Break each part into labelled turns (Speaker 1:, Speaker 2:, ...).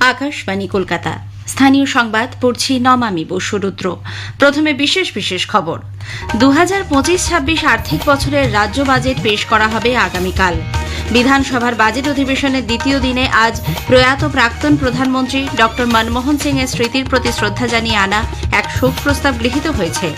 Speaker 1: আকাশবাণী কলকাতা। স্থানীয় সংবাদ, পড়ছি নমামি বসুরুদ্র প্রথমে বিশেষ বিশেষ খবর। দু হাজার পঁচিশ ছাব্বিশ আর্থিক বছরের রাজ্য বাজেট পেশ করা হবে আগামীকাল। বিধানসভার বাজেট অধিবেশনের দ্বিতীয় দিনে আজ প্রয়াত প্রাক্তন প্রধানমন্ত্রী ড. মনমোহন সিং এর স্মৃতির প্রতি শ্রদ্ধা জানিয়ে আনা এক শোক প্রস্তাব গৃহীত হয়েছে।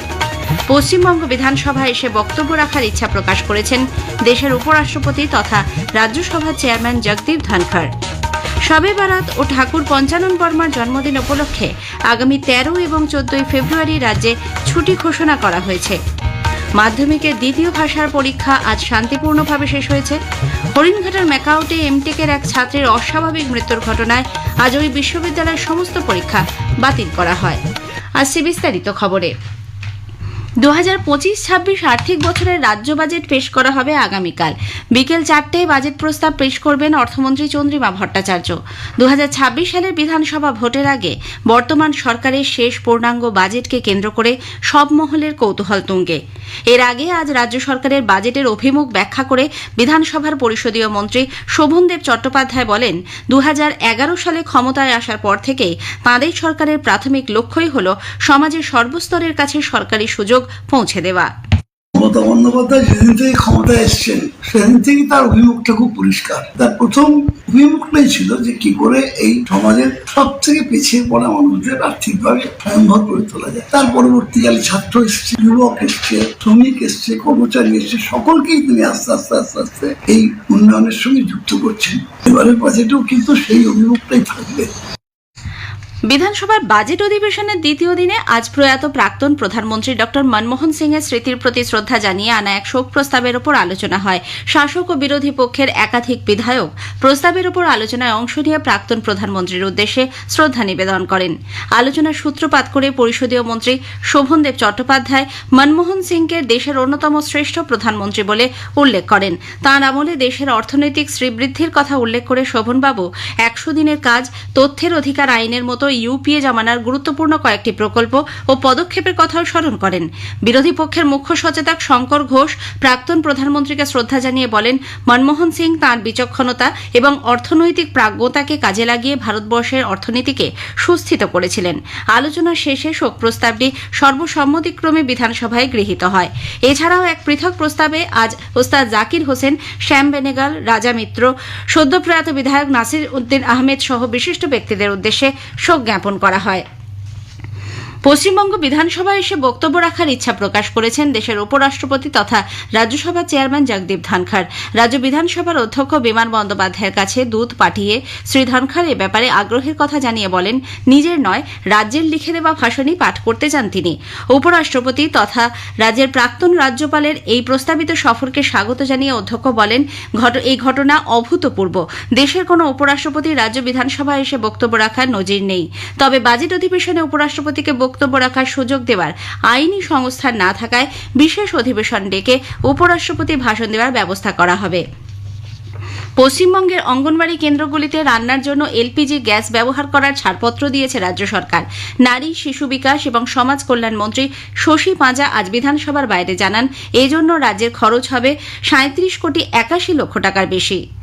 Speaker 1: পশ্চিমবঙ্গ বিধানসভায় এসে বক্তব্য রাখার ইচ্ছা প্রকাশ করেছেন দেশের উপরাষ্ট্রপতি তথা রাজ্যসভার চেয়ারম্যান জগদীপ ধনখড়। শবে বারাত ও ঠাকুর পঞ্চানন বর্মার জন্মদিন উপলক্ষে আগামী তেরো এবং চোদ্দই ফেব্রুয়ারি রাজ্যে ছুটি ঘোষণা করা হয়েছে। মাধ্যমিকের দ্বিতীয় ভাষার পরীক্ষা আজ শান্তিপূর্ণভাবে শেষ হয়েছে। হরিণঘাটার ম্যাকাউটে এমটেকের এক ছাত্রের অস্বাভাবিক মৃত্যুর ঘটনায় আজ ওই বিশ্ববিদ্যালয়ের সমস্ত পরীক্ষা বাতিল করা হয়। আজ সে বিস্তারিত খবরে। দু হাজার পঁচিশ, ছাব্বিশ আর্থিক বছরের রাজ্য বাজেট পেশ করা হবে আগামীকাল। বিকেল চারটেয় বাজেট প্রস্তাব পেশ করবেন অর্থমন্ত্রী চন্দ্রিমা ভট্টাচার্য। দু হাজার ছাব্বিশ সালের বিধানসভা ভোটের আগে বর্তমান সরকারের শেষ পূর্ণাঙ্গ বাজেটকে কেন্দ্র করে সব মহলের কৌতূহল তুঙ্গে। এর আগে আজ রাজ্য সরকারের বাজেটের অভিমুখ ব্যাখ্যা করে বিধানসভার পরিষদীয় মন্ত্রী শোভনদেব চট্টোপাধ্যায় বলেন দু হাজার এগারো সালে ক্ষমতায় আসার পর থেকেই তাঁদের সরকারের প্রাথমিক লক্ষ্যই হল সমাজের সর্বস্তরের কাছে সরকারি সুযোগ পৌঁছে দেওয়া।
Speaker 2: মমতা বন্দ্যোপাধ্যায় যেদিন থেকে ক্ষমতায় এসছেন, সেদিন থেকে তার অভিমুখটা খুব পরিষ্কার। তার প্রথম অভিমুখটাই ছিল যে কি করে এই সমাজের সব থেকে পিছিয়ে পড়া মানুষদের আর্থিকভাবে স্বয়ংভর করে তোলা যায়। তার পরবর্তীকালে ছাত্র এসছে, যুবক এসছে, শ্রমিক এসছে, কর্মচারী এসছে, সকলকেই তিনি আস্তে আস্তে আস্তে আস্তে এই উন্নয়নের সঙ্গে যুক্ত করছেন। এবারের বাজেটেও কিন্তু সেই অভিমুখটাই থাকবে।
Speaker 1: বিধানসভার বাজেট অধিবেশনের দ্বিতীয় দিনে আজ প্রয়াত প্রাক্তন প্রধানমন্ত্রী ড. মনমোহন সিং এর স্মৃতির প্রতি শ্রদ্ধা জানিয়ে আনা এক শোক প্রস্তাবের ওপর আলোচনা হয়। শাসক ও বিরোধী পক্ষের একাধিক বিধায়ক প্রস্তাবের ওপর আলোচনায় অংশ নিয়ে প্রাক্তন প্রধানমন্ত্রীর উদ্দেশ্যে শ্রদ্ধা নিবেদন করেন। আলোচনার সূত্রপাত করে পরিষদীয় মন্ত্রী শোভনদেব চট্টোপাধ্যায় মনমোহন সিংকে দেশের অন্যতম শ্রেষ্ঠ প্রধানমন্ত্রী বলে উল্লেখ করেন। তাঁর আমলে দেশের অর্থনৈতিক শ্রীবৃদ্ধির কথা উল্লেখ করে শোভনবাবু, একশো দিনের কাজ, তথ্যের অধিকার, আইনের মতো ইউপিএ জামানার গুরুত্বপূর্ণ কয়েকটি প্রকল্প ও পদক্ষেপের কথাও স্মরণ করেন। বিরোধী পক্ষের মুখ্য সচেতক শঙ্কর ঘোষ প্রাক্তন প্রধানমন্ত্রীকে শ্রদ্ধা জানিয়ে বলেন, মনমোহন সিং তাঁর বিচক্ষণতা এবং অর্থনৈতিক প্রাজ্ঞতাকে কাজে লাগিয়ে ভারতবর্ষের অর্থনীতিকে সুস্থিত করেছিলেন। আলোচনা শেষে শোক প্রস্তাবটি সর্বসম্মতিক্রমে বিধানসভায় গৃহীত হয়। এছাড়াও এক পৃথক প্রস্তাবে আজ ওস্তাদ জাকির হোসেন, শ্যাম বেনেগাল, রাজা মিত্র, সদ্যপ্রয়াত বিধায়ক নাসির উদ্দিন আহমেদ সহ বিশিষ্ট ব্যক্তিদের উদ্দেশ্যে শোক জ্ঞাপন করা হয়। পশ্চিমবঙ্গ বিধানসভায় এসে বক্তব্য রাখার ইচ্ছা প্রকাশ করেছেন দেশের উপরাষ্ট্রপতি তথা রাজ্যসভার চেয়ারম্যান জগদীপ ধনখড়। রাজ্য বিধানসভার অধ্যক্ষ বিমান বন্দ্যোপাধ্যায়ের কাছে দূত পাঠিয়ে শ্রী ধনখড় এ ব্যাপারে আগ্রহের কথা জানিয়ে বলেন, নিজের নয়, রাজ্যের লিখে দেওয়া ভাষণই পাঠ করতে চান তিনি। উপরাষ্ট্রপতি তথা রাজ্যের প্রাক্তন রাজ্যপালের এই প্রস্তাবিত সফরকে স্বাগত জানিয়ে অধ্যক্ষ বলেন এই ঘটনা অভূতপূর্ব। দেশের কোনো উপরাষ্ট্রপতি রাজ্য বিধানসভায় এসে বক্তব্য রাখার নজির নেই। তবে বাজেট অধিবেশনে উপরাষ্ট্রপতিকে বক্তব্য রাখার সুযোগ দেওয়ার আইনি সংস্থা না থাকায় বিশেষ অধিবেশন ডেকে উপরাষ্ট্রপতি ভাষণ দেওয়ার ব্যবস্থা করা হবে। পশ্চিমবঙ্গের অঙ্গনবাড়ি কেন্দ্রগুলিতে রান্নার জন্য এলপিজি গ্যাস ব্যবহার করার ছাড়পত্র দিয়েছে রাজ্য সরকার। নারী, শিশু বিকাশ এবং সমাজ কল্যাণ মন্ত্রী শশী পাঁজা আজ বিধানসভার বাইরে জানান, এজন্য রাজ্যের খরচ হবে সাঁত্রিশ কোটি একাশি লক্ষ টাকার বেশি।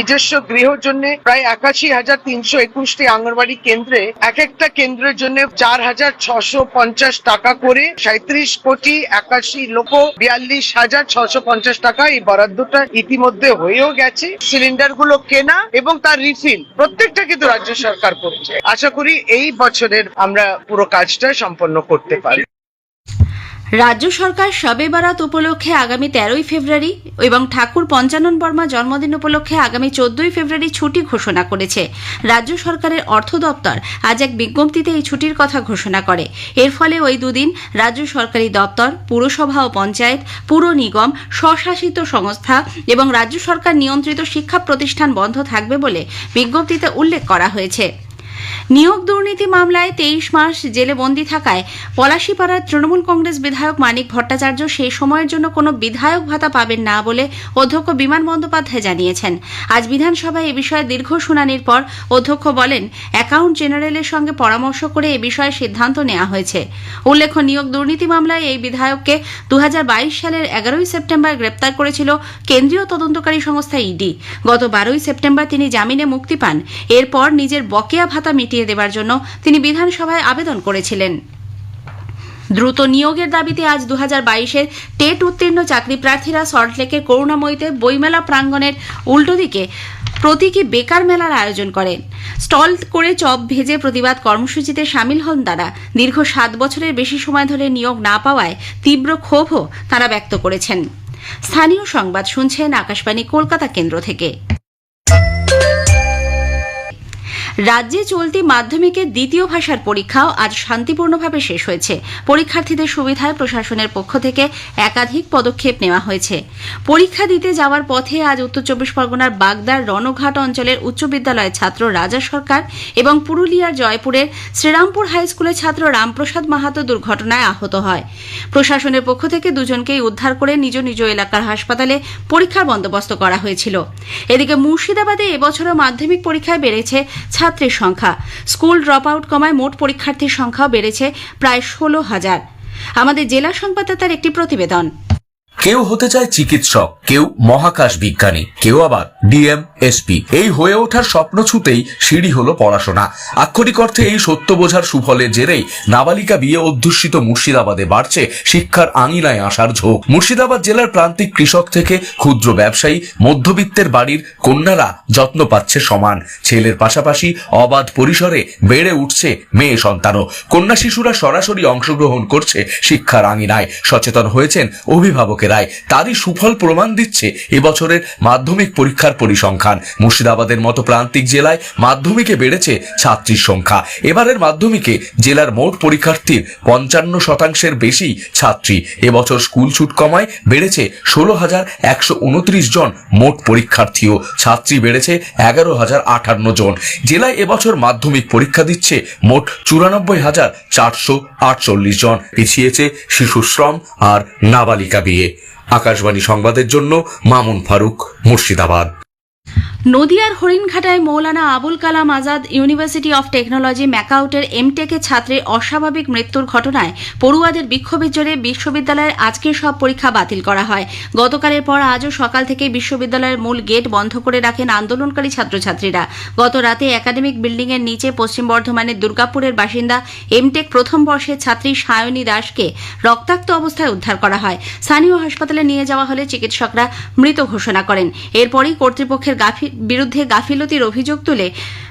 Speaker 3: নিজস্ব গৃহর জন্য প্রায় একাশি হাজার তিনশো একুশটি আঙ্গনবাড়ি কেন্দ্রে এক একটা কেন্দ্রের জন্য চার হাজার ছশো পঞ্চাশ টাকা করে সাঁত্রিশ কোটি একাশি লক্ষ বিয়াল্লিশ হাজার ছশো পঞ্চাশ টাকা এই বরাদ্দটা ইতিমধ্যে হয়েও গেছে। সিলিন্ডারগুলো কেনা এবং তার রিফিল প্রত্যেকটা কিন্তু রাজ্য সরকার করছে। আশা করি এই বছরের আমরা পুরো কাজটা সম্পন্ন করতে পারি।
Speaker 1: রাজ্য সরকার শবে বারাত উপলক্ষে আগামী তেরোই ফেব্রুয়ারি এবং ঠাকুর পঞ্চানন বর্মা জন্মদিন উপলক্ষে আগামী চোদ্দই ফেব্রুয়ারি ছুটি ঘোষণা করেছে। রাজ্য সরকারের অর্থ দপ্তর আজ এক বিজ্ঞপ্তিতে এই ছুটির কথা ঘোষণা করে। এর ফলে ওই দুদিন রাজ্য সরকারি দপ্তর, পুরসভা ও পঞ্চায়েত, পুর নিগম, স্বশাসিত সংস্থা এবং রাজ্য সরকার নিয়ন্ত্রিত শিক্ষা প্রতিষ্ঠান বন্ধ থাকবে বলে বিজ্ঞপ্তিতে উল্লেখ করা হয়েছে। নিয়োগ দুর্নীতি মামলায় তেইশ মাস জেলে বন্দী থাকায় পলাশীপাড়ার তৃণমূল কংগ্রেস বিধায়ক মানিক ভট্টাচার্য সেই সময়ের জন্য কোনো বিধায়ক ভাতা পাবেন না বলে অধ্যক্ষ বিমান বন্দ্যোপাধ্যায় জানিয়েছেন। আজ বিধানসভায় এ বিষয়ে দীর্ঘ শুনানির পর অধ্যক্ষ বলেন, অ্যাকাউন্ট জেনারেলের সঙ্গে পরামর্শ করে এ বিষয়ে সিদ্ধান্ত নেওয়া হয়েছে। উল্লেখ্য, নিয়োগ দুর্নীতি মামলায় এই বিধায়ককে দু হাজার বাইশ সালের এগারোই সেপ্টেম্বর গ্রেপ্তার করেছিল কেন্দ্রীয় তদন্তকারী সংস্থা ইডি। গত বারোই সেপ্টেম্বর তিনি জামিনে মুক্তি পান। এরপর নিজের বকেয়া ভাতা মিটিয়ে দেওয়ার জন্য তিনি বিধানসভায় আবেদন করেছিলেন। দ্রুত নিয়োগের দাবিতে আজ দু হাজার বাইশের টেট উত্তীর্ণ চাকরি প্রার্থীরা সল্টলেকের করুণাময়ীতে বইমেলা প্রাঙ্গণের উল্টো দিকে প্রতীকী বেকার মেলার আয়োজন করেন স্টল করে চপ ভেজে প্রতিবাদ কর্মসূচিতে সামিল হন তারা। দীর্ঘ সাত বছরের বেশি সময় ধরে নিয়োগ না পাওয়ায় তীব্র ক্ষোভও তারা ব্যক্ত করেছেন। স্থানীয় সংবাদ শুনছেন আকাশবাণী কলকাতা কেন্দ্র থেকে। রাজ্যে চলতি মাধ্যমিকের দ্বিতীয় ভাষার পরীক্ষাও আজ শান্তিপূর্ণভাবে শেষ হয়েছে। পরীক্ষার্থীদের সুবিধায় প্রশাসনের পক্ষ থেকে একাধিক পদক্ষেপ নেওয়া হয়েছে। পরীক্ষা দিতে যাওয়ার পথে আজ উত্তর চব্বিশ পরগনার বাগদার রণঘাট অঞ্চলের উচ্চ বিদ্যালয়ের ছাত্র রাজা সরকার এবং পুরুলিয়ার জয়পুরের শ্রীরামপুর হাই স্কুলের ছাত্র রামপ্রসাদ মাহাতো দুর্ঘটনায় আহত হয়। প্রশাসনের পক্ষ থেকে দুজনকেই উদ্ধার করে নিজ নিজ এলাকার হাসপাতালে পরীক্ষার বন্দোবস্ত করা হয়েছিল। এদিকে মুর্শিদাবাদে এবছরও মাধ্যমিক পরীক্ষায় বেড়েছে ছাত্রের সংখ্যা। স্কুল ড্রপ আউট কমায় মোট পরীক্ষার্থীর সংখ্যাও বেড়েছে প্রায় ষোলো হাজার। আমাদের জেলা সংবাদদাতার একটি প্রতিবেদন।
Speaker 4: কেউ হতে চায় চিকিৎসক, কেউ মহাকাশ বিজ্ঞানী, কেউ আবার ডিএম, এসপি। এই হয়ে ওঠার স্বপ্ন ছুতেই সিঁড়ি হলো পড়াশোনা। আক্ষরিক অর্থে এই সত্য বোঝার সুফলের জেরেই নাবালিকা বিয়ে অধ্যুষিত মুর্শিদাবাদে বাড়ছে শিক্ষার আঙিনায় আসার ঝোঁক। মুর্শিদাবাদ জেলার প্রান্তিক কৃষক থেকে ক্ষুদ্র ব্যবসায়ী, মধ্যবিত্তের বাড়ির কন্যারা যত্ন পাচ্ছে সমান। ছেলের পাশাপাশি অবাধ পরিসরে বেড়ে উঠছে মেয়ে সন্তানও। কন্যা শিশুরা সরাসরি অংশগ্রহণ করছে শিক্ষার আঙিনায়। সচেতন হয়েছেন অভিভাবকেরাই তারই সুফল প্রমাণ দিচ্ছে এবছরের মাধ্যমিক পরীক্ষার পরিসংখ্যান। মুর্শিদাবাদের মতো প্রান্তিক জেলায় মাধ্যমিকে বেড়েছে ছাত্রীর সংখ্যা। এবারের মাধ্যমিকে জেলার মোট পরীক্ষার্থীর পঞ্চান্ন শতাংশের বেশি ছাত্রী। এবছর স্কুল ছুট কমায় বেড়েছে ষোলো হাজার একশো উনত্রিশ জন মোট পরীক্ষার্থীও। ছাত্রী বেড়েছে এগারো হাজার আটান্ন জন। জেলায় এবছর মাধ্যমিক পরীক্ষা দিচ্ছে মোট চুরানব্বই হাজার চারশো আটচল্লিশ জন। পিছিয়েছে শিশু শ্রম আর নাবালিকা বিয়ে। আকাশবাণী সংবাদের জন্য মামুন ফারুক মুর্শিদাবাদ।
Speaker 1: নদিয়ার হরিণঘাটায় Maulana Abul Kalam Azad university of technology ম্যাকাউটের এমটেকের ছাত্রের অস্বাভাবিক মৃত্যুর ঘটনায় পড়ুয়াদের বিক্ষোভের জোরে বিশ্ববিদ্যালয়ের আজকের সব পরীক্ষা বাতিল করা হয়। গতকালের পর আজও সকাল থেকে বিশ্ববিদ্যালয়ের মূল গেট বন্ধ করে রাখেন আন্দোলনকারী ছাত্রছাত্রীরা। গত রাতে একাডেমিক বিল্ডিংয়ের নিচে পশ্চিম বর্ধমানের দুর্গাপুরের বাসিন্দা এমটেক প্রথম বর্ষের ছাত্রী সায়নী দাসকে রক্তাক্ত অবস্থায় উদ্ধার করা হয়। স্থানীয় হাসপাতালে নিয়ে যাওয়া হলে চিকিৎসকরা মৃত ঘোষণা করেন। এরপরই কর্তৃপক্ষের গাফি বিরুদ্ধে গাফিলতির অভিযোগ তুলে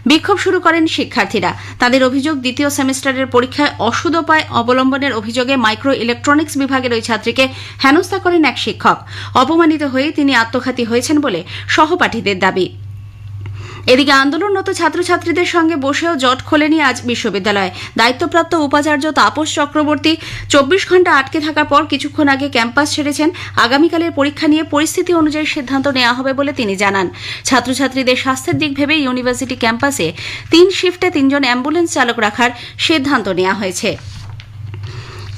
Speaker 1: বিক্ষোভ শুরু করেন শিক্ষার্থীরা। তাদের অভিযোগ দ্বিতীয় সেমিস্টারের পরীক্ষায় অসুদোপায় অবলম্বনের অভিযোগে মাইক্রো ইলেকট্রনিক্স বিভাগের ওই ছাত্রীকে হেনস্থা করেন এক শিক্ষক। অপমানিত হয়ে তিনি আত্মঘাতী হয়েছেন বলে সহপাঠীদের দাবি। এদিকে আন্দোলনরত ছাত্রছাত্রীদের সঙ্গে বসেও জট খোলেনি আজ বিশ্ববিদ্যালয়। দায়িত্বপ্রাপ্ত উপাচার্য তাপস চক্রবর্তী চব্বিশ ঘণ্টা আটকে থাকার পর কিছুক্ষণ আগে ক্যাম্পাস ছেড়েছেন। আগামীকালের পরীক্ষা নিয়ে পরিস্থিতি অনুযায়ী সিদ্ধান্ত নেওয়া হবে বলে তিনি জানান। ছাত্রছাত্রীদের স্বাস্থ্যের দিক ভেবে ইউনিভার্সিটি ক্যাম্পাসে তিন শিফটে তিনজন অ্যাম্বুলেন্স চালক রাখার সিদ্ধান্ত নেওয়া হয়েছে।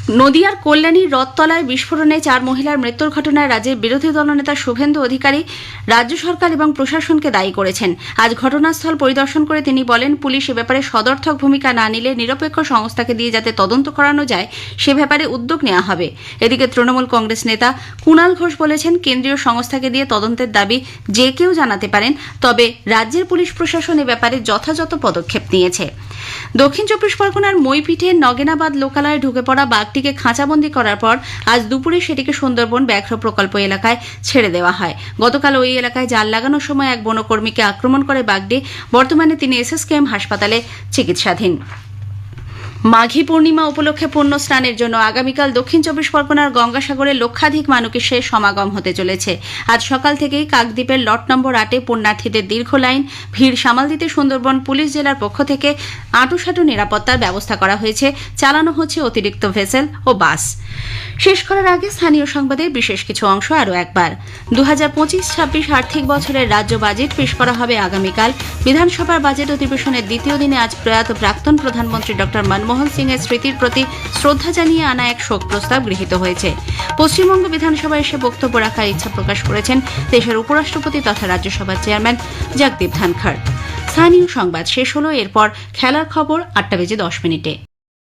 Speaker 1: নদিয়ার কল্যাণীর রথতলায় বিস্ফোরণে চার মহিলার মৃত্যুর ঘটনায় রাজ্যের বিরোধী দলনেতা শুভেন্দু অধিকারী, রাজ্য সরকার এবং প্রশাসনকে দায়ী করেছেন। আজ ঘটনাস্থল পরিদর্শন করে তিনি বলেন, পুলিশ এ ব্যাপারে সদর্থক ভূমিকা না নিলে নিরপেক্ষ সংস্থাকে দিয়ে যাতে তদন্ত করানো যায়, সে ব্যাপারে উদ্যোগ নেওয়া হবে। এদিকে তৃণমূল কংগ্রেস নেতা কুণাল ঘোষ বলেছেন, কেন্দ্রীয় সংস্থাকে দিয়ে তদন্তের দাবি যে কেউ জানাতে পারেন, তবে রাজ্যের পুলিশ প্রশাসন এ ব্যাপারে যথাযথ পদক্ষেপ নিয়েছে। দক্ষিণ চব্বিশ পরগনার মইপিঠে নগেনাবাদ লোকালয়ে ঢুকে পড়া বাঘটিকে খাঁচাবন্দি করার পর আজ দুপুরে সেটিকে সুন্দরবন ব্যাঘ্র প্রকল্প এলাকায় ছেড়ে দেওয়া হয়। গতকাল ওই এলাকায় জাল লাগানোর সময় এক বনকর্মীকে আক্রমণ করে বাঘটি। বর্তমানে তিনি এসএসকেএম হাসপাতালে চিকিৎসাধীন। মাঘী পূর্ণিমা উপলক্ষে পূর্ণ স্নানের জন্য আগামীকাল দক্ষিণ চব্বিশ পরগনার গঙ্গাসাগরে লক্ষাধিক মানুষের সমাগম হতে চলেছে। আজ সকাল থেকেই কাকদ্বীপের লট নম্বর আটে পুণ্যার্থীদের দীর্ঘ লাইন ভিড় সামাল দিতে সুন্দরবন পুলিশ জেলার পক্ষ থেকে আঁটুসাঁটু নিরাপত্তার ব্যবস্থা করা হয়েছে। চালানো হচ্ছে অতিরিক্ত ভেসেল ও বাস। শেষ করার আগে স্থানীয় সংবাদের বিশেষ কিছু অংশ আরও একবার। দু হাজার পঁচিশ ছাব্বিশ আর্থিক বছরের রাজ্য বাজেট পেশ করা হবে আগামীকাল। বিধানসভার বাজেট অধিবেশনের দ্বিতীয় দিনে আজ প্রয়াত প্রাক্তন প্রধানমন্ত্রী ডক্টর মনমোহন সিং এর স্মৃতির প্রতি শ্রদ্ধা জানিয়ে আনা এক শোক প্রস্তাব গৃহীত হয়েছে। পশ্চিমবঙ্গ বিধানসভায় এসে বক্তব্য রাখার ইচ্ছা প্রকাশ করেছেন দেশের উপরাষ্ট্রপতি তথা রাজ্যসভার চেয়ারম্যান জগদীপ ধনখড়। স্থানীয় সংবাদ শেষ হলো, এরপর খেলার খবর আটটা বেজে দশ মিনিটে।